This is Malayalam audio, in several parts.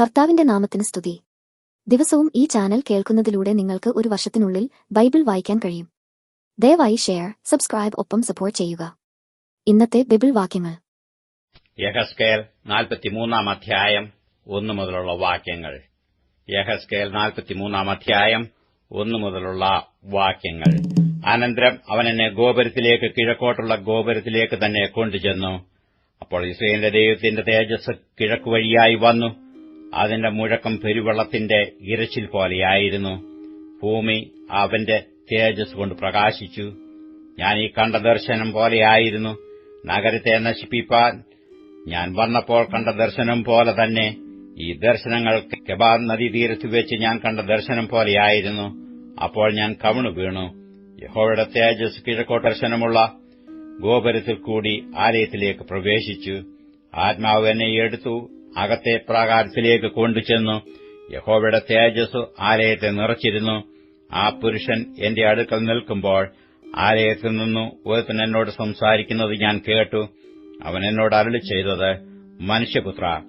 കർത്താവിന്റെ നാമത്തിന് സ്തുതി. ദിവസവും ഈ ചാനൽ കേൾക്കുന്നതിലൂടെ നിങ്ങൾക്ക് ഒരു വർഷത്തിനുള്ളിൽ ബൈബിൾ വായിക്കാൻ കഴിയും. ദയവായി ഷെയർ സബ്സ്ക്രൈബ് ഒപ്പം സപ്പോർട്ട് ചെയ്യുക. ഇന്നത്തെ ബൈബിൾ വാക്യങ്ങൾ. യഹസ്കേൽ നാൽപ്പത്തിമൂന്നാം അധ്യായം ഒന്ന് മുതലുള്ള വാക്യങ്ങൾ. യഹസ്കേൽ നാൽപ്പത്തിമൂന്നാം അധ്യായം ഒന്ന് മുതലുള്ള വാക്യങ്ങൾ. അനന്തരം അവൻ എന്നെ ഗോപുരത്തിലേക്ക് കിഴക്കോട്ടുള്ള ഗോപുരത്തിലേക്ക് തന്നെ കൊണ്ടുചെന്നു. അപ്പോൾ ഇസ്രയേലിന്റെ ദൈവത്തിന്റെ തേജസ് കിഴക്കുവഴിയായി വന്നു. അതിന്റെ മുഴക്കം പെരുവെള്ളത്തിന്റെ ഇരച്ചിൽ പോലെയായിരുന്നു. ഭൂമി അവന്റെ തേജസ് കൊണ്ട് പ്രകാശിച്ചു. ഞാൻ ഈ കണ്ട ദർശനം പോലെയായിരുന്നു. നഗരത്തെ നശിപ്പിപ്പാൻ ഞാൻ വന്നപ്പോൾ കണ്ട ദർശനം പോലെ തന്നെ ഈ ദർശനങ്ങൾ കെബാർ നദീതീരത്ത് വെച്ച് ഞാൻ കണ്ട ദർശനം പോലെയായിരുന്നു. അപ്പോൾ ഞാൻ കവണു വീണു. യഹോയുടെ തേജസ് കിഴക്കോട്ട് ദർശനമുള്ള ഗോപുരത്തിൽ കൂടി ആലയത്തിലേക്ക് പ്രവേശിച്ചു. ആത്മാവ് എന്നെ എടുത്തു. അകത്തെ പ്രാകാരത്തിലേക്ക് കൊണ്ടുചെന്നു. യഹോവയുടെ തേജസ് ആലയത്തെ നിറച്ചിരുന്നു. ആ പുരുഷൻ എന്റെ അടുക്കൽ നിൽക്കുമ്പോൾ ആലയത്തിൽ നിന്നു ഒരുത്തൻ എന്നോട് സംസാരിക്കുന്നത് ഞാൻ കേട്ടു. അവൻ എന്നോട് അരളി ചെയ്തത് മനുഷ്യപുത്ര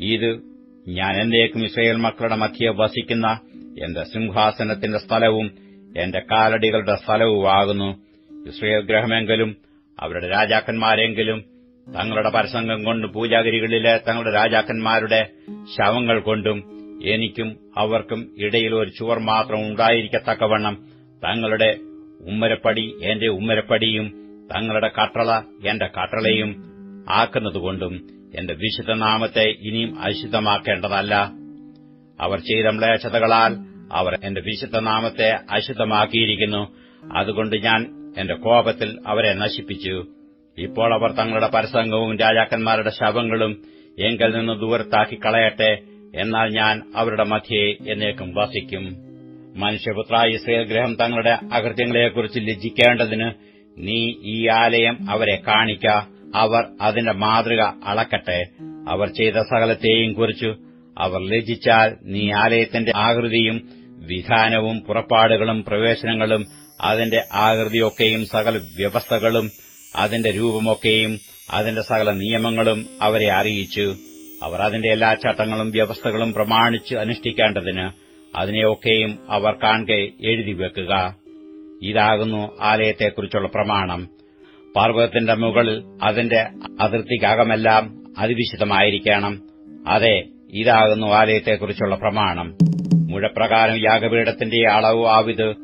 ഇത് ഞാൻ എന്നേക്കും ഇസ്രയേൽ മക്കളുടെ മധ്യ വസിക്കുന്ന എന്റെ സിംഹാസനത്തിന്റെ സ്ഥലവും എന്റെ കാലടികളുടെ സ്ഥലവുമാകുന്നു. ഇസ്രയേൽ ഗ്രഹമെങ്കിലും അവരുടെ രാജാക്കന്മാരെങ്കിലും തങ്ങളുടെ പരസംഗം കൊണ്ട് പൂജാഗിരികളിലെ തങ്ങളുടെ രാജാക്കന്മാരുടെ ശവങ്ങൾ കൊണ്ടും എനിക്കും അവർക്കും ഇടയിൽ ഒരു ചുവർ മാത്രം ഉണ്ടായിരിക്കത്തക്കവണ്ണം തങ്ങളുടെ ഉമ്മരപ്പടി എന്റെ ഉമ്മരപ്പടിയും തങ്ങളുടെ കട്ടള എന്റെ കട്ടളയും ആക്കുന്നതുകൊണ്ടും എന്റെ വിശുദ്ധ നാമത്തെ ഇനിയും അശുദ്ധമാക്കേണ്ടതല്ല. അവർ ചെയ്ത മ്ലേച്ഛതകളാൽ അവർ എന്റെ വിശുദ്ധ നാമത്തെ അശുദ്ധമാക്കിയിരിക്കുന്നു. അതുകൊണ്ട് ഞാൻ എന്റെ കോപത്തിൽ അവരെ നശിപ്പിച്ചു. ഇപ്പോൾ അവർ തങ്ങളുടെ പരസംഗവും രാജാക്കന്മാരുടെ ശവങ്ങളും എങ്കിൽ നിന്ന് ദൂരത്താക്കി കളയട്ടെ എന്നാൽ ഞാൻ അവരുടെ മധ്യയെ എന്നേക്കും വസിക്കും. മനുഷ്യപുത്ര ഇസ്രയേൽ ഗ്രഹം തങ്ങളുടെ അകൃത്യങ്ങളെക്കുറിച്ച് ലജ്ജിക്കേണ്ടതിന് നീ ഈ ആലയം അവരെ കാണിക്ക അവർ അതിന്റെ മാതൃക അളക്കട്ടെ. അവർ ചെയ്ത സകലത്തെയും കുറിച്ചു അവർ ലജ്ജിച്ചാൽ നീ ആലയത്തിന്റെ ആകൃതിയും വിധാനവും പുറപ്പാടുകളും പ്രവേശനങ്ങളും അതിന്റെ ആകൃതിയൊക്കെയും സകല വ്യവസ്ഥകളും അതിന്റെ രൂപമൊക്കെയും അതിന്റെ സകല നിയമങ്ങളും അവരെ അറിയിച്ചു അവർ അതിന്റെ എല്ലാ ചട്ടങ്ങളും വ്യവസ്ഥകളും പ്രമാണിച്ച് അനുഷ്ഠിക്കേണ്ടതിന് അതിനെയൊക്കെയും അവർ കാണെ എഴുതി വെക്കുക. ഇതാകുന്നു ആലയത്തെക്കുറിച്ചുള്ള പ്രമാണം. പർവതത്തിന്റെ മുകളിൽ അതിന്റെ അതിർത്തിക്കകമെല്ലാം അതിവിശിതമായിരിക്കണം. അതെ ഇതാകുന്നു ആലയത്തെക്കുറിച്ചുള്ള പ്രമാണം. മുഴപ്രകാരം യാഗപീഠത്തിന്റെ അളവ് ആവിത്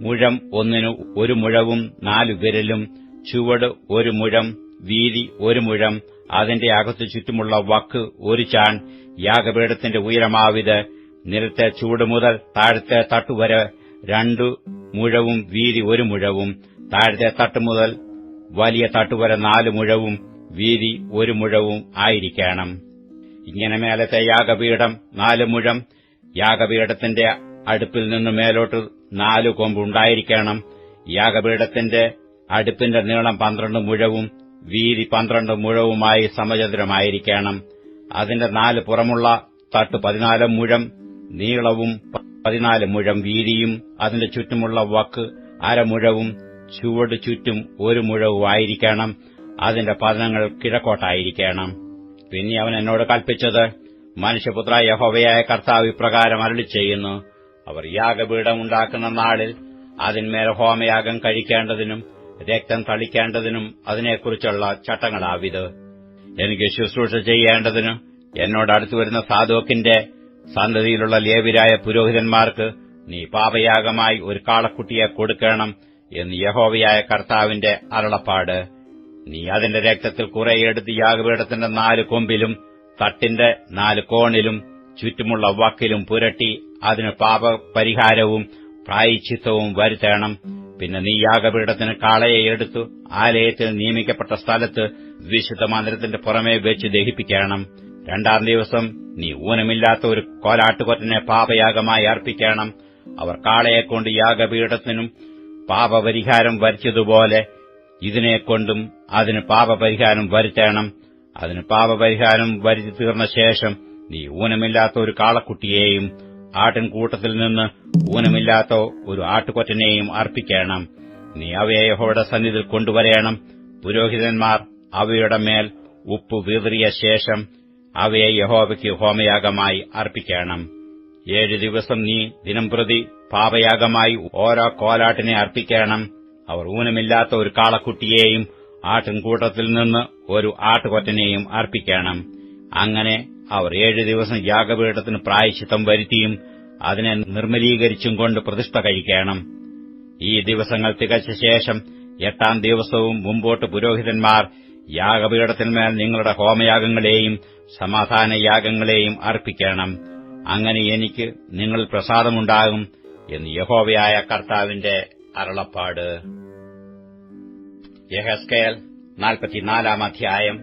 മുഴം ഒന്നിനു ഒരു മുഴവും നാലു വിരലും ചുവട് ഒരു മുഴം വീതി ഒരു മുഴം അതിന്റെ അകത്തു ചുറ്റുമുള്ള വക്ക് ഒരു ചാൺ യാഗപീഠത്തിന്റെ ഉയരമാവിത് നിരത്തെ ചൂട് മുതൽ താഴത്തെ തട്ടുവരെ രണ്ടു മുഴവും വീതി ഒരു മുഴവും താഴത്തെ തട്ട് മുതൽ വലിയ തട്ടുവരെ നാല് മുഴവും വീതി ഒരു മുഴവും ആയിരിക്കണം. ഇങ്ങനെ മേലത്തെ യാഗപീഠം നാല് മുഴം യാഗപീഠത്തിന്റെ അടുപ്പിൽ നിന്ന് മേലോട്ട് നാല് കൊമ്പുണ്ടായിരിക്കണം യാഗപീഠത്തിന്റെ അടുപ്പിന്റെ നീളം പന്ത്രണ്ട് മുഴവും വീതി പന്ത്രണ്ട് മുഴവുമായി സമചതുരമായിരിക്കണം. അതിന്റെ നാല് പുറമുള്ള തട്ട് പതിനാല് മുഴം നീളവും പതിനാല് മുഴം വീതിയും അതിന്റെ ചുറ്റുമുള്ള വക്ക് അരമുഴവും ചുവട് ചുറ്റും ഒരു മുഴവുമായിരിക്കണം. അതിന്റെ പതനങ്ങൾ കിഴക്കോട്ടായിരിക്കണം. പിന്നെ അവൻ എന്നോട് കൽപ്പിച്ചത് മനുഷ്യപുത്ര യഹോവയായ കർത്താവ് ഇപ്രകാരം അരളി ചെയ്യുന്നു അവർ യാഗപീഠം ഉണ്ടാക്കുന്ന നാളിൽ അതിന്മേൽ ഹോമയാഗം കഴിക്കേണ്ടതിനും രക്തം തളിക്കേണ്ടതിനും അതിനെക്കുറിച്ചുള്ള ചട്ടങ്ങളാവിത്. എനിക്ക് ശുശ്രൂഷ ചെയ്യേണ്ടതിന് എന്നോട് അടുത്തു വരുന്ന സാധോക്കിന്റെ സന്തതിയിലുള്ള ലേവിരായ പുരോഹിതന്മാർക്ക് നീ പാപയാഗമായി ഒരു കാളക്കുട്ടിയെ കൊടുക്കണം എന്ന് യഹോവയായ കർത്താവിന്റെ അരുളപ്പാട്. നീ അതിന്റെ രക്തത്തിൽ കുറെ എടുത്ത് യാഗപീഠത്തിന്റെ നാല് കൊമ്പിലും തട്ടിന്റെ നാല് കോണിലും ചുറ്റുമുള്ള വക്കിലും പുരട്ടി അതിന് പാപപരിഹാരവും പ്രായച്ചിത്തവും വരുത്തണം. പിന്നെ നീ യാഗപീഠത്തിന് കാളയെ എടുത്തു ആലയത്തിൽ നിയമിക്കപ്പെട്ട സ്ഥലത്ത് വിശുദ്ധ മന്ദിരത്തിന്റെ പുറമെ വെച്ച് ദഹിപ്പിക്കണം. രണ്ടാം ദിവസം നീ ഊനമില്ലാത്ത ഒരു കോലാട്ടുകൊറ്റനെ പാപയാഗമായി അർപ്പിക്കണം. അവർ കാളയെക്കൊണ്ട് യാഗപീഠത്തിനും പാപപരിഹാരം വരിച്ചതുപോലെ ഇതിനെക്കൊണ്ടും അതിന് പാപപരിഹാരം വരുത്തണം. അതിന് പാപപരിഹാരം വരുത്തി തീർന്ന ശേഷം നീ ഊനമില്ലാത്ത ഒരു കാളക്കുട്ടിയെയും ആട്ടിൻകൂട്ടത്തിൽ നിന്ന് ഊനമില്ലാത്ത ഒരു ആട്ടുകൊറ്റനെയും അർപ്പിക്കണം. നീ അവയെ യഹോയുടെ സന്നിധിയിൽ കൊണ്ടുവരേണം. പുരോഹിതന്മാർ അവയുടെ മേൽ ഉപ്പ് വീതറിയ ശേഷം അവയെ യഹോവയ്ക്ക് ഹോമയാഗമായി അർപ്പിക്കണം. ഏഴ് ദിവസം നീ ദിനംപ്രതി പാപയാഗമായി ഓരോ കോലാട്ടിനെ അർപ്പിക്കണം. അവർ ഊനമില്ലാത്ത ഒരു കാളക്കുട്ടിയെയും ആട്ടിൻകൂട്ടത്തിൽ നിന്ന് ഒരു ആട്ടുകൊറ്റനെയും അർപ്പിക്കണം. അങ്ങനെ അവർ ഏഴു ദിവസം യാഗപീഠത്തിന് പ്രായശിത്തം വരുത്തിയും അതിനെ നിർമ്മലീകരിച്ചും കൊണ്ട് പ്രതിഷ്ഠ കഴിക്കണം. ഈ ദിവസങ്ങൾ തികച്ച ശേഷം എട്ടാം ദിവസവും മുമ്പോട്ട് പുരോഹിതന്മാർ യാഗപീഠത്തിന്മേൽ നിങ്ങളുടെ ഹോമയാഗങ്ങളെയും സമാധാനയാഗങ്ങളെയും അർപ്പിക്കണം. അങ്ങനെ എനിക്ക് നിങ്ങൾ പ്രസാദമുണ്ടാകും എന്ന് യഹോവയായ കർത്താവിന്റെ അരുളപ്പാട്. യഹസ്കേൽ നാൽപ്പത്തിനാലാം അധ്യായം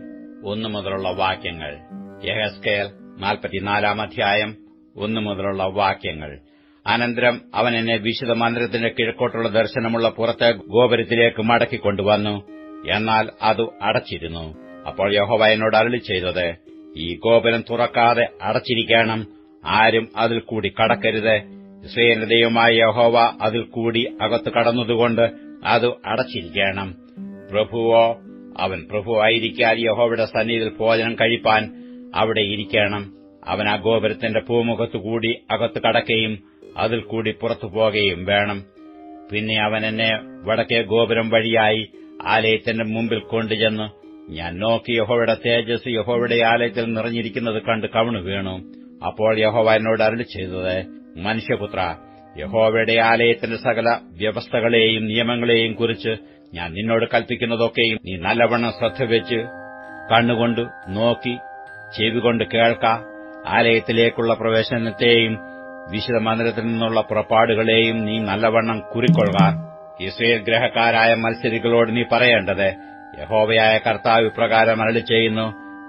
ഒന്നു മുതലുള്ള വാക്യങ്ങൾ. യഹസ്കേൽ നാൽപ്പത്തിനാലാം അധ്യായം ഒന്നു മുതലുള്ള വാക്യങ്ങൾ. അനന്തരം അവൻ എന്നെ വിശുദ്ധ മന്ദിരത്തിന്റെ കിഴക്കോട്ടുള്ള ദർശനമുള്ള പുറത്തെ ഗോപുരത്തിലേക്ക് മടക്കിക്കൊണ്ടുവന്നു. എന്നാൽ അത് അടച്ചിരുന്നു. അപ്പോൾ യഹോവ എന്നോട് അരളി ചെയ്തത് ഈ ഗോപുരം തുറക്കാതെ അടച്ചിരിക്കണം. ആരും അതിൽ കൂടി കടക്കരുത്. ഇസ്രയേലിന്റെ ദൈവമായ യഹോവ അതിൽ കൂടി അകത്ത് കടന്നതുകൊണ്ട് അത് അടച്ചിരിക്കണം. പ്രഭുവോ അവൻ പ്രഭുവായിരിക്കാൻ യഹോവയുടെ സന്നിധിയിൽ ഭോജനം കഴിപ്പാൻ അവിടെ ഇരിക്കണം. അവൻ ആ ഗോപുരത്തിന്റെ പൂമുഖത്തുകൂടി അകത്തു കടക്കുകയും അതിൽ കൂടി പുറത്തു പോകുകയും വേണം. പിന്നെ അവൻ എന്നെ വടക്കേ ഗോപുരം വഴിയായി ആലയത്തിന്റെ മുമ്പിൽ കൊണ്ടുചെന്ന് ഞാൻ നോക്കി യഹോവയുടെ തേജസ് യഹോവയുടെ ആലയത്തിൽ നിറഞ്ഞിരിക്കുന്നത് കണ്ട് കവണു വീണു. അപ്പോൾ യഹോവ എന്നോട് അരുളി ചെയ്തത് മനുഷ്യപുത്ര യഹോവയുടെ ആലയത്തിന്റെ സകല വ്യവസ്ഥകളെയും നിയമങ്ങളെയും കുറിച്ച് ഞാൻ നിന്നോട് കൽപ്പിക്കുന്നതൊക്കെയും നീ നല്ലവണ്ണം ശ്രദ്ധ വെച്ച് കണ്ണുകൊണ്ട് നോക്കി ചെവികൊണ്ട് കേൾക്ക. ആലയത്തിലേക്കുള്ള പ്രവേശനത്തെയും വിശുദ്ധ മന്ദിരത്തിൽ നിന്നുള്ള പുറപ്പാടുകളെയും നീ നല്ലവണ്ണം കുറിക്കൊള്ളുക. ഇസ്രയേൽ ഗ്രഹക്കാരായ മത്സരികളോട് നീ പറയേണ്ടത് യഹോവയായ കർത്താവ് ഇപ്രകാരം അരളി ചെയ്യുന്നു.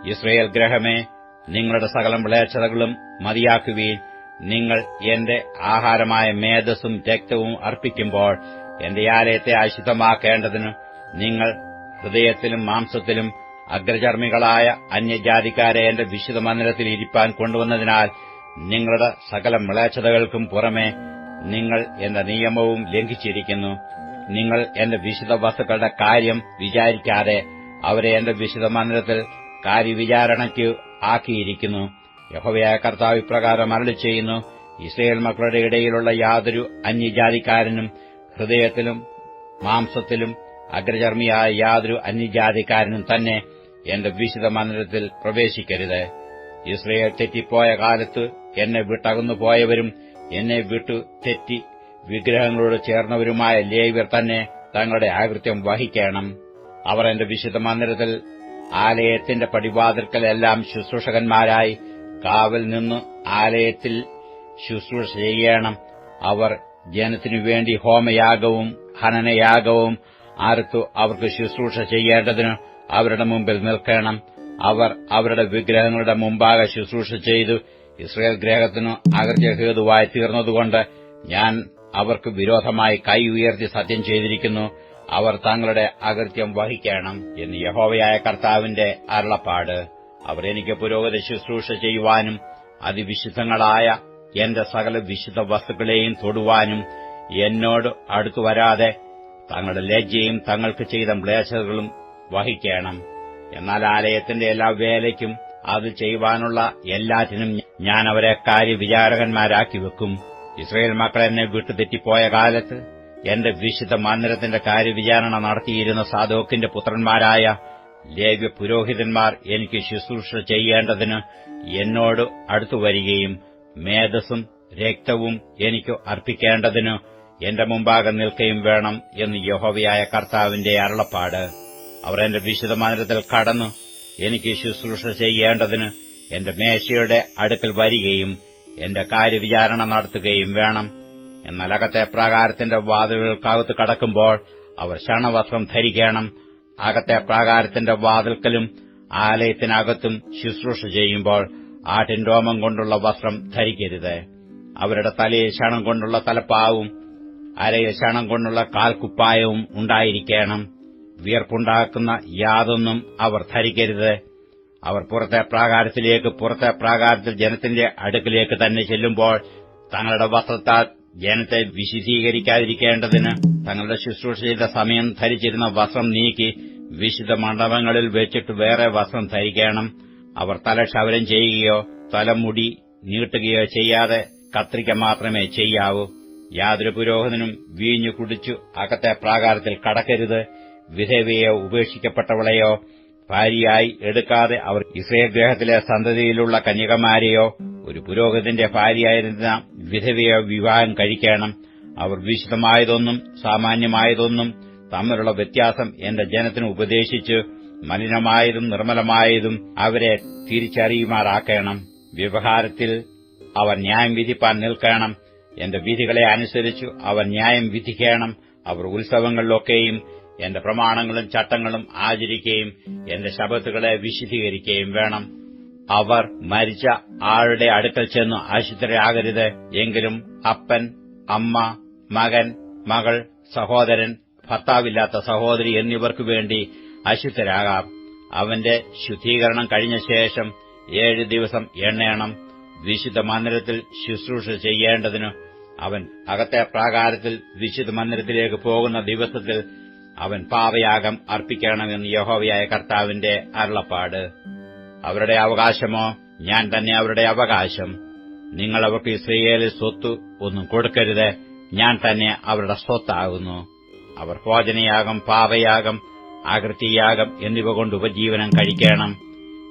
ഇസ്രയേൽ ഗ്രഹമേ നിങ്ങളുടെ സകലം വിളയച്ചതകളും മതിയാക്കുവീൻ. നിങ്ങൾ എന്റെ ആഹാരമായ മേധസ്സും രക്തവും അർപ്പിക്കുമ്പോൾ എന്റെ ആലയത്തെ അശുദ്ധമാക്കേണ്ടതിന് നിങ്ങൾ ഹൃദയത്തിലും മാംസത്തിലും അഗ്രചർമ്മികളായ അന്യജാതിക്കാരെ എന്റെ വിശുദ്ധ മന്ദിരത്തിൽ ഇരിപ്പാൻ കൊണ്ടുവന്നതിനാൽ നിങ്ങളുടെ സകല മ്ലേച്ഛതകൾക്കും പുറമെ നിങ്ങൾ എന്റെ നിയമവും ലംഘിച്ചിരിക്കുന്നു. നിങ്ങൾ എന്റെ വിശുദ്ധ വസ്തുക്കളുടെ കാര്യം വിചാരിക്കാതെ അവരെ എന്റെ വിശുദ്ധ മന്ദിരത്തിൽ കാര്യവിചാരണയ്ക്ക് ആക്കിയിരിക്കുന്നു. യഹോവയായ കർത്താവ് ഇപ്രകാരം അരളി ചെയ്യുന്നു ഇസ്രയേൽ മക്കളുടെ ഇടയിലുള്ള യാതൊരു അന്യജാതിക്കാരനും ഹൃദയത്തിലും മാംസത്തിലും അഗ്രചർമ്മിയായ യാതൊരു അന്യജാതിക്കാരനും തന്നെ എന്റെ വിശുദ്ധ മന്ദിരത്തിൽ പ്രവേശിക്കരുത്. ഇസ്രയേൽ തെറ്റിപ്പോയ കാലത്ത് എന്നെ വിട്ടകന്നു പോയവരും എന്നെ വിട്ടു തെറ്റി വിഗ്രഹങ്ങളോട് ചേർന്നവരുമായ ലേവ്യർ തന്നെ തങ്ങളുടെ ആകൃത്യം വഹിക്കണം. അവർ എന്റെ വിശുദ്ധ മന്ദിരത്തിൽ ആലയത്തിന്റെ പടിവാതിൽക്കലെല്ലാം ശുശ്രൂഷകന്മാരായി കാവൽ നിന്ന് ആലയത്തിൽ ശുശ്രൂഷ ചെയ്യണം. അവർ ജനത്തിനു വേണ്ടി ഹോമയാഗവും ഹനനയാഗവും ആർത്തു അവർക്ക് ശുശ്രൂഷ ചെയ്യേണ്ടതിന് അവരുടെ മുമ്പിൽ നിൽക്കണം. അവർ അവരുടെ വിഗ്രഹങ്ങളുടെ മുമ്പാകെ ശുശ്രൂഷ ചെയ്തു. ഇസ്രയേൽ ഗ്രഹത്തിനു അകൃത്യഹേതുവായി തീർന്നതുകൊണ്ട് ഞാൻ അവർക്ക് വിരോധമായി കൈ ഉയർത്തി സത്യം ചെയ്തിരിക്കുന്നു. അവർ തങ്ങളുടെ അകൃത്യം വഹിക്കണം എന്ന് യഹോവയായ കർത്താവിന്റെ അരുളപ്പാട്. അവർ എനിക്ക് പുരോഗതി ശുശ്രൂഷ ചെയ്യുവാനും അതിവിശുദ്ധങ്ങളായ എന്റെ സകല വിശുദ്ധ വസ്തുക്കളെയും തൊടുവാനും എന്നോട് അടുത്തു വരാതെ തങ്ങളുടെ ലജ്ജയും തങ്ങൾക്ക് ചെയ്ത മ്ലേച്ഛതകളും വഹിക്കണം. എന്നാൽ ആലയത്തിന്റെ എല്ലാ വേലയ്ക്കും അത് ചെയ്യുവാനുള്ള എല്ലാറ്റിനും ഞാൻ അവരെ കാര്യവിചാരകന്മാരാക്കി വെക്കും. ഇസ്രയേൽ മക്കൾ എന്നെ വിട്ടുതെറ്റിപ്പോയ കാലത്ത് എന്റെ വിശുദ്ധ മന്ദിരത്തിന്റെ കാര്യവിചാരണ നടത്തിയിരുന്ന സാധോക്കിന്റെ പുത്രന്മാരായ ലേവ്യ പുരോഹിതന്മാർ എനിക്ക് ശുശ്രൂഷ ചെയ്യേണ്ടതിന് എന്നോട് അടുത്തു വരികയും മേധസ്സും രക്തവും എനിക്ക് അർപ്പിക്കേണ്ടതിന് എന്റെ മുമ്പാകെ നിൽക്കുകയും വേണം എന്ന് യഹോവയായ കർത്താവിന്റെ അരുളപ്പാട്. അവർ എന്റെ വിശുദ്ധ മന്ദിരത്തിൽ കടന്നു എനിക്ക് ശുശ്രൂഷ ചെയ്യേണ്ടതിന് എന്റെ മേശയുടെ അടുക്കൽ വരികയും എന്റെ കാര്യവിചാരണ നടത്തുകയും വേണം. എന്നാൽ അകത്തെ പ്രാകാരത്തിന്റെ വാതിലുകൾക്കകത്ത് കടക്കുമ്പോൾ അവർ ക്ഷണവസ്ത്രം ധരിക്കണം. അകത്തെ പ്രാകാരത്തിന്റെ വാതിൽക്കലും ആലയത്തിനകത്തും ശുശ്രൂഷ ചെയ്യുമ്പോൾ ആട്ടിൻ രോമം കൊണ്ടുള്ള വസ്ത്രം ധരിക്കരുത്. അവരുടെ തലയിൽ ക്ഷണം കൊണ്ടുള്ള തലപ്പാവും അരയിൽ ക്ഷണം കൊണ്ടുള്ള കാൽക്കുപ്പായവും ഉണ്ടായിരിക്കണം. വിയർപ്പുണ്ടാക്കുന്ന യാതൊന്നും അവർ ധരിക്കരുത്. അവർ പുറത്തെ പ്രാകാരത്തിലേക്ക് പുറത്തെ പ്രാകാരത്തിൽ ജനത്തിന്റെ അടുക്കിലേക്ക് തന്നെ ചെല്ലുമ്പോൾ തങ്ങളുടെ വസ്ത്രത്താൽ ജനത്തെ വിശുദ്ധീകരിക്കാതിരിക്കേണ്ടതിന് തങ്ങളുടെ ശുശ്രൂഷ ചെയ്ത സമയം ധരിച്ചിരുന്ന വസ്ത്രം നീക്കി വിശുദ്ധ മണ്ഡപങ്ങളിൽ വെച്ചിട്ട് വേറെ വസ്ത്രം ധരിക്കണം. അവർ തലക്ഷവരം ചെയ്യുകയോ തലമുടി നീട്ടുകയോ ചെയ്യാതെ കത്രിക മാത്രമേ ചെയ്യാവൂ. യാതൊരു പുരോഹിതനും വീഞ്ഞു കുടിച്ചു അകത്തെ പ്രാകാരത്തിൽ കടക്കരുത്. വിധവയോ ഉപേക്ഷിക്കപ്പെട്ടവളെയോ ഭാര്യയായി എടുക്കാതെ അവർ ഇസ്രയേൽ ഗ്രഹത്തിലെ സന്തതിയിലുള്ള കന്യകമാരെയോ ഒരു പുരോഹിതന്റെ ഭാര്യയായിരുന്ന വിധവയോ വിവാഹം കഴിക്കണം. അവർ വിശുദ്ധമായതൊന്നും സാമാന്യമായതൊന്നും തമ്മിലുള്ള വ്യത്യാസം എന്റെ ജനത്തിന് ഉപദേശിച്ച് മലിനമായതും നിർമ്മലമായതും അവരെ തിരിച്ചറിയുമാറാക്കണം. വ്യവഹാരത്തിൽ അവർ ന്യായം വിധിപ്പാൻ നിൽക്കണം. എന്റെ വിധികളെ അനുസരിച്ചു അവർ ന്യായം വിധിക്കണം. അവർ ഉത്സവങ്ങളിലൊക്കെയും എന്റെ പ്രമാണങ്ങളും ചട്ടങ്ങളും ആചരിക്കുകയും എന്റെ ശബത്തുകളെ വിശദീകരിക്കുകയും വേണം. അവർ മരിച്ച ആളുടെ അടുക്കൽ ചെന്നു ആശുപത്രിയാകരുത്. എങ്കിലും അപ്പൻ അമ്മ മകൻ മകൾ സഹോദരൻ ഭർത്താവില്ലാത്ത സഹോദരി എന്നിവർക്കു വേണ്ടി അശുദ്ധരാകാം. അവന്റെ ശുദ്ധീകരണം കഴിഞ്ഞ ശേഷം ഏഴ് ദിവസം എണ്ണയണം. വിശുദ്ധ മന്ദിരത്തിൽ ശുശ്രൂഷ ചെയ്യേണ്ടതിനു അവൻ അകത്തെ പ്രാകാരത്തിൽ വിശുദ്ധ മന്ദിരത്തിലേക്ക് പോകുന്ന ദിവസത്തിൽ അവൻ പാവയാഗം അർപ്പിക്കണമെന്ന് യഹോവയായ കർത്താവിന്റെ അരുളപ്പാട്. അവരുടെ അവകാശമോ? ഞാൻ തന്നെ അവരുടെ അവകാശം. നിങ്ങൾ അവർക്ക് ഇസ്രയേലിൽ സ്വത്ത് ഒന്നും കൊടുക്കരുത്. ഞാൻ തന്നെ അവരുടെ സ്വത്താകുന്നു. അവർ ഭോജനയാഗം പാപയാഗം ആകൃതിയാഗം എന്നിവ കൊണ്ട് ഉപജീവനം കഴിക്കണം.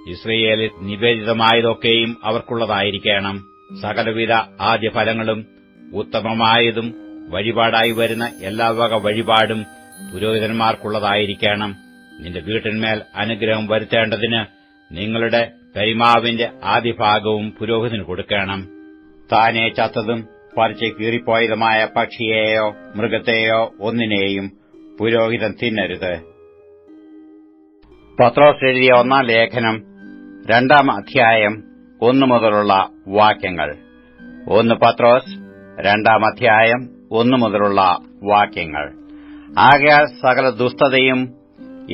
ഇസ്രയേലിൽ നിവേദിതമായതൊക്കെയും അവർക്കുള്ളതായിരിക്കണം. സകലവിധ ആദ്യഫലങ്ങളും ഉത്തമമായതും വഴിപാടായി വരുന്ന എല്ലാ വക വഴിപാടും പുരോഹിതന്മാർക്കുള്ളതായിരിക്കണം. നിന്റെ വീട്ടിന്മേൽ അനുഗ്രഹം വരുത്തേണ്ടതിന് നിങ്ങളുടെ പരിമാവിന്റെ ആദ്യഭാഗവും പുരോഹിതന് കൊടുക്കണം. താനെ ചത്തതും പറിച്ച് കീറിപ്പോയതുമായ പക്ഷിയെയോ മൃഗത്തെയോ ഒന്നിനെയും പുരോഹിതൻ തിന്നരുത്. പത്രോസ് എഴുതിയ ഒന്നാം ലേഖനം രണ്ടാം അധ്യായം ഒന്നു മുതലുള്ള വാക്യങ്ങൾ. ഒന്ന് പത്രോസ് രണ്ടാം അധ്യായം ഒന്നു മുതലുള്ള വാക്യങ്ങൾ. ആകയാൽ സകല ദുഷ്ടതയും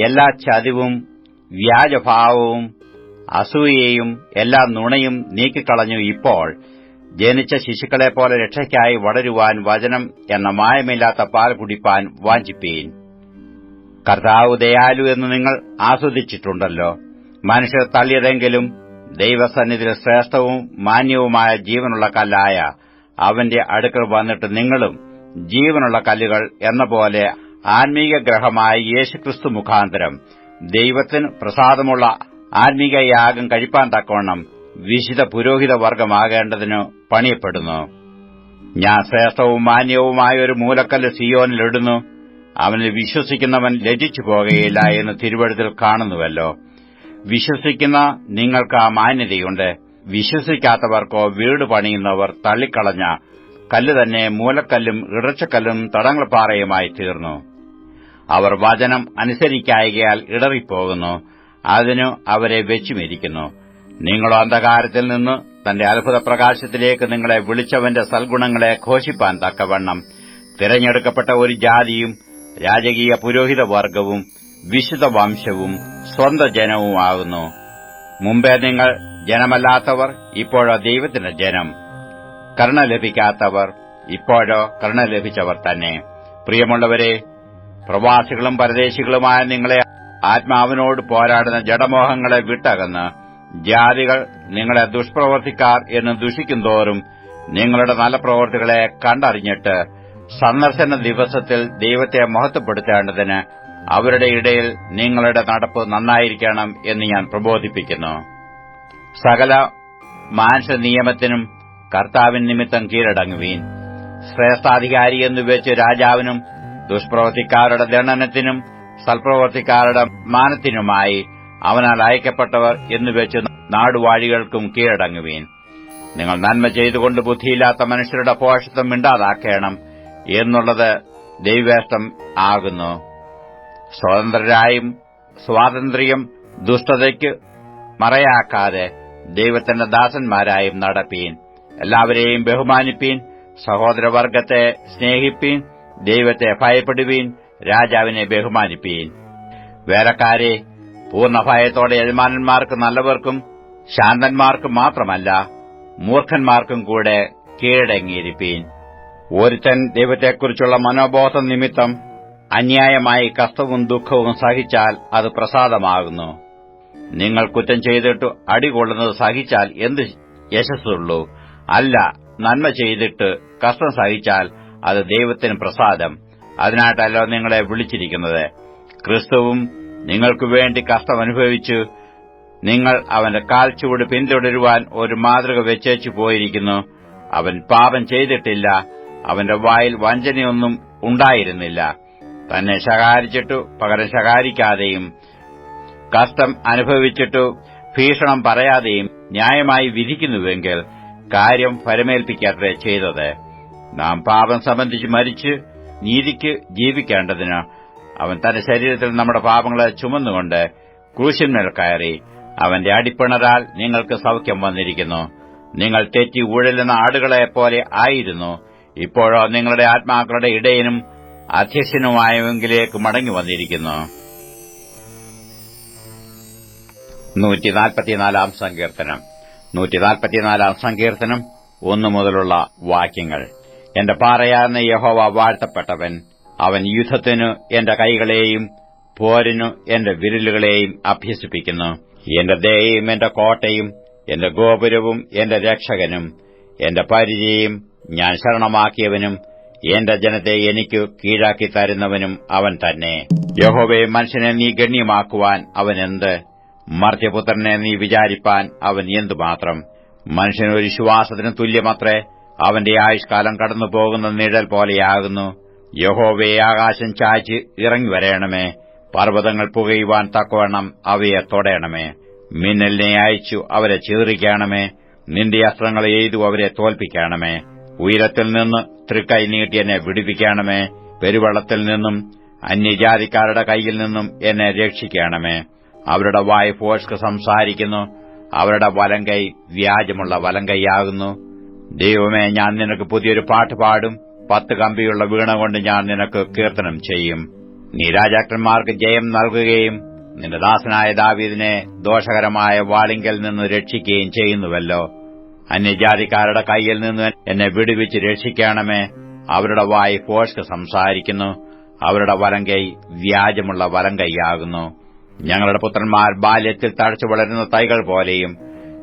എല്ലാ ചതിവും വ്യാജഭാവവും അസൂയയും എല്ലാ നുണയും നീക്കിക്കളഞ്ഞു ഇപ്പോൾ. ജനിച്ച ശിശുക്കളെപ്പോലെ രക്ഷയ്ക്കായി വളരുവാൻ വചനം എന്ന മായമില്ലാത്ത പാൽ കുടിപ്പാൻ വാഞ്ചിപ്പീൻ. കർത്താവ് ദയാലു എന്ന് നിങ്ങൾ ആസ്വദിച്ചിട്ടുണ്ടല്ലോ. മനുഷ്യർ തള്ളിയതെങ്കിലും ദൈവസന്നിധിയിൽ ശ്രേഷ്ഠവും മാന്യവുമായ ജീവനുള്ള കല്ലായ. അവന്റെ അടുക്കൽ വന്നിട്ട് നിങ്ങളും ജീവനുള്ള കല്ലുകൾ എന്ന പോലെ ആത്മീക ഗ്രഹമായ യേശുക്രിസ്തു മുഖാന്തരം ദൈവത്തിന് പ്രസാദമുള്ള ആത്മീക യാഗം കഴിപ്പാൻ തക്കവണ്ണം വിശുദ്ധ പുരോഹിത വർഗമാകേണ്ടതിനു പണിയപ്പെടുന്നു. ഞാൻ ശ്രേഷ്ഠവും മാന്യവുമായ ഒരു മൂലക്കല്ല് സിയോനിലിടുന്നു. അവനിൽ വിശ്വസിക്കുന്നവൻ ലജിച്ചു പോകുകയില്ല എന്ന് തിരുവഴുത്തിൽ കാണുന്നുവല്ലോ. വിശ്വസിക്കുന്ന നിങ്ങൾക്ക് ആ മാന്യതയുണ്ട്. വിശ്വസിക്കാത്തവർക്കോ വീട് പണിയുന്നവർ തള്ളിക്കളഞ്ഞ കല്ല് തന്നെ മൂലക്കല്ലും ഇടച്ചക്കല്ലും തടങ്ങൾപ്പാറയുമായി തീർന്നു. അവർ വചനം അനുസരിക്കായകയാൽ ഇടറിപ്പോകുന്നു. അതിനു അവരെ വെച്ചുമിരിക്കുന്നു. നിങ്ങളോ അന്ധകാരത്തിൽ നിന്ന് തന്റെ അത്ഭുത പ്രകാശത്തിലേക്ക് നിങ്ങളെ വിളിച്ചവന്റെ സൽഗുണങ്ങളെ ഘോഷിപ്പാൻ തക്കവണ്ണം. തിരഞ്ഞെടുക്കപ്പെട്ട ഒരു ജാതിയും രാജകീയ പുരോഹിത വർഗവും വിശുദ്ധ വംശവും സ്വന്ത ജനവുമാകുന്നു. മുമ്പേ നിങ്ങൾ ജനമല്ലാത്തവർ ഇപ്പോഴോ ദൈവത്തിന്റെ ജനം. കരുണ ലഭിക്കാത്തവർ ഇപ്പോഴോ കരുണ ലഭിച്ചവർ തന്നെ. പ്രിയമുള്ളവരെ പ്രവാസികളും പരദേശികളുമായ നിങ്ങളെ ആത്മാവിനോട് പോരാടുന്ന ജഡമോഹങ്ങളെ വിട്ടകന്ന് ജാതികൾ നിങ്ങളെ ദുഷ്പ്രവർത്തിക്കാർ എന്ന് ദുഷിക്കുന്തോറും നിങ്ങളുടെ നല്ല പ്രവർത്തികളെ കണ്ടറിഞ്ഞിട്ട് സന്ദർശന ദിവസത്തിൽ ദൈവത്തെ മഹത്വപ്പെടുത്തേണ്ടതിന് അവരുടെ ഇടയിൽ നിങ്ങളുടെ നടപ്പ് നന്നായിരിക്കണം എന്ന് ഞാൻ പ്രബോധിപ്പിക്കുന്നു. സകല മാനുഷ നിയമത്തിനും കർത്താവിൻ നിമിത്തം കീഴടങ്ങുവീൻ. ശ്രേഷ്ഠാധികാരി എന്ന് വെച്ച് രാജാവിനും ദുഷ്പ്രവർത്തിക്കാരുടെ ദണ്ഡനത്തിനും സൽപ്രവർത്തിക്കാരുടെ മാനത്തിനുമായി അവനാൽ അയക്കപ്പെട്ടവർ എന്നുവെച്ച് നാടുവാഴികൾക്കും കീഴടങ്ങുവീൻ. നിങ്ങൾ നന്മ ചെയ്തുകൊണ്ട് ബുദ്ധിയില്ലാത്ത മനുഷ്യരുടെ പോഷത്വം മിണ്ടാതാക്കണം എന്നുള്ളത് ദൈവേഷ്ടം ആകുന്നു. സ്വതന്ത്രരായും സ്വാതന്ത്ര്യം ദുഷ്ടതയ്ക്ക് മറയാക്കാതെ ദൈവത്തിന്റെ ദാസന്മാരായും നടപ്പീൻ. എല്ലാവരെയും ബഹുമാനിപ്പീൻ സഹോദരവർഗത്തെ സ്നേഹിപ്പീൻ ദൈവത്തെ ഭയപ്പെടുവീൻ രാജാവിനെ ബഹുമാനിപ്പീൻ. വേലക്കാരെ പൂർണ ഭയത്തോടെ യജമാനന്മാർക്ക് നല്ലവർക്കും ശാന്തന്മാർക്കും മാത്രമല്ല മൂർഖന്മാർക്കും കൂടെ കീഴടങ്ങിയിരിപ്പീൻ. ഒരുത്തൻ ദൈവത്തെക്കുറിച്ചുള്ള മനോബോധം നിമിത്തം അന്യായമായി കഷ്ടവും ദുഃഖവും സഹിച്ചാൽ അത് പ്രസാദമാകുന്നു. നിങ്ങൾ കുറ്റം ചെയ്തിട്ട് അടികൊള്ളുന്നത് സഹിച്ചാൽ എന്ത് യശസ്സുള്ളൂ? അല്ല നന്മ ചെയ്തിട്ട് കഷ്ടം സഹിച്ചാൽ അത് ദൈവത്തിന് പ്രസാദം. അതിനായിട്ടല്ലോ നിങ്ങളെ വിളിച്ചിരിക്കുന്നത്. ക്രിസ്തുവും നിങ്ങൾക്കു വേണ്ടി കഷ്ടം അനുഭവിച്ചു നിങ്ങൾ അവന്റെ കാൽച്ചുവട് പിന്തുടരുവാൻ ഒരു മാതൃക വെച്ചേച്ചു പോയിരിക്കുന്നു. അവൻ പാപം ചെയ്തിട്ടില്ല. അവന്റെ വായിൽ വഞ്ചനയൊന്നും ഉണ്ടായിരുന്നില്ല. തന്നെ ശകാരിച്ചിട്ടു പകരം ശകാരിക്കാതെയും കഷ്ടം അനുഭവിച്ചിട്ടു ഭീഷണം പറയാതെയും ന്യായമായി വിധിക്കുന്നുവെങ്കിൽ കാര്യം ഫലമേൽപ്പിക്കാതെ ചെയ്തത്. നാം പാപം സംബന്ധിച്ച് മരിച്ച് നീതിക്ക് ജീവിക്കേണ്ടതിന് അവൻ തന്റെ ശരീരത്തിൽ നമ്മുടെ പാപങ്ങളെ ചുമന്നുകൊണ്ട് ക്രൂശിന്മേൽ കയറി. അവന്റെ അടിപ്പിണരാൽ നിങ്ങൾക്ക് സൌഖ്യം വന്നിരിക്കുന്നു. നിങ്ങൾ തെറ്റി ഊഴലുന്ന ആടുകളെ പോലെ ആയിരുന്നു. ഇപ്പോഴോ നിങ്ങളുടെ ആത്മാക്കളുടെ ഇടയനും അധ്യക്ഷനുമായവെങ്കിലേക്ക് മടങ്ങി വന്നിരിക്കുന്നു. നൂറ്റിനാൽപ്പത്തിനാലാം സങ്കീർത്തനം. നൂറ്റിനാൽപ്പത്തിനാലാം സങ്കീർത്തനം ഒന്നു മുതലുള്ള വാക്യങ്ങൾ. എന്റെ പാറയാർന്ന യഹോവ വാഴ്ത്തപ്പെട്ടവൻ അവൻ യുദ്ധത്തിനു എന്റെ കൈകളെയും പോരിനു എന്റെ വിരലുകളെയും അഭ്യസിപ്പിക്കുന്നു. എന്റെ ദയയും എന്റെ കോട്ടയും എന്റെ ഗോപുരവും എന്റെ രക്ഷകനും എന്റെ പരിചയം ഞാൻ ശരണമാക്കിയവനും എന്റെ ജനത്തെ എനിക്ക് കീഴാക്കി തരുന്നവനും അവൻ തന്നെ. യഹോവയെ മനുഷ്യനെ നീ ഗണ്യമാക്കുവാൻ അവനെന്ത്? മർത്യപുത്രനെ നീ വിചാരിപ്പാൻ അവൻ എന്തുമാത്രം? മനുഷ്യനൊരു ശ്വാസത്തിന് തുല്യമത്രേ. അവന്റെ ആയുഷ്കാലം കടന്നു പോകുന്ന നിഴൽ പോലെയാകുന്നു. യഹോവയെ ആകാശം ചായ്ച്ച് ഇറങ്ങി വരേണമേ. പർവതങ്ങൾ പുകയുവാൻ തക്കവണ്ണം അവയെ തൊടയണമേ മിന്നലിനെ അയച്ചു അവരെ ചീറിക്കണമേ നിന്റെ അസ്ത്രങ്ങൾ എയ്തു അവരെ തോൽപ്പിക്കണമേ. ഉയരത്തിൽ നിന്ന് തൃക്കൈ നീട്ടി എന്നെ വിടിപ്പിക്കണമേ പെരുവെള്ളത്തിൽ നിന്നും അന്യജാതിക്കാരുടെ കയ്യിൽ നിന്നും എന്നെ രക്ഷിക്കണമേ. അവരുടെ വായ് ഫോഷ്ക്ക് സംസാരിക്കുന്നു. അവരുടെ വലങ്കൈ വ്യാജമുള്ള വലങ്കൈയാകുന്നു. ദൈവമേ ഞാൻ നിനക്ക് പുതിയൊരു പാട്ട് പാടും. പത്ത് കമ്പിയുള്ള വീണ കൊണ്ട് ഞാൻ നിനക്ക് കീർത്തനം ചെയ്യും. നീ രാജാക്കന്മാർക്ക് ജയം നൽകുകയും നിന്റെ ദാസനായ ദാവീദിനെ ദോഷകരമായ വാളിങ്കൽ നിന്ന് രക്ഷിക്കുകയും ചെയ്യുന്നുവല്ലോ. അന്യജാതിക്കാരുടെ കൈയിൽ നിന്ന് എന്നെ വിടുവിച്ച് രക്ഷിക്കണമേ. അവരുടെ വായി ഫോഷ്ക്ക് സംസാരിക്കുന്നു. അവരുടെ വലങ്കൈ വ്യാജമുള്ള വലങ്കൈയാകുന്നു. ഞങ്ങളുടെ പുത്രന്മാർ ബാല്യത്തിൽ തഴച്ചു വളരുന്ന തൈകൾ പോലെയും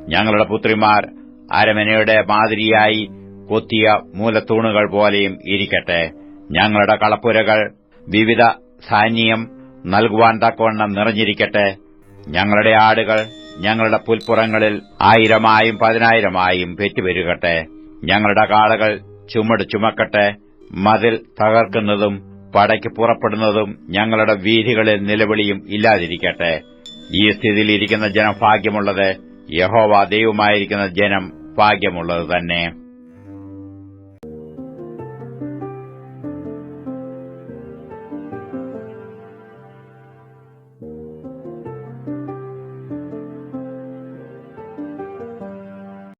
ഞങ്ങളുടെ പുത്രിമാർ അരമനയുടെ മാതിരിയായി കൊത്തിയ മൂലത്തൂണുകൾ പോലെയും ഇരിക്കട്ടെ. ഞങ്ങളുടെ കളപ്പുരകൾ വിവിധ ധാന്യം നൽകുവാൻ തക്കവണ്ണം നിറഞ്ഞിരിക്കട്ടെ. ഞങ്ങളുടെ ആടുകൾ ഞങ്ങളുടെ പുൽപ്പുറങ്ങളിൽ ആയിരമായും പതിനായിരമായും പെറ്റുവരുകട്ടെ. ഞങ്ങളുടെ കാളകൾ ചുമട് ചുമക്കട്ടെ. മതിൽ തകർക്കുന്നതും പടയ്ക്ക് പുറപ്പെടുന്നതും ഞങ്ങളുടെ വീഥികളിൽ നിലവിളിയും ഇല്ലാതിരിക്കട്ടെ. ഈ സ്ഥിതിയിലിരിക്കുന്ന ജനം ഭാഗ്യമുള്ളത് യഹോവ ദൈവമായിരിക്കുന്ന ജനം ഭാഗ്യമുള്ളത് തന്നെ.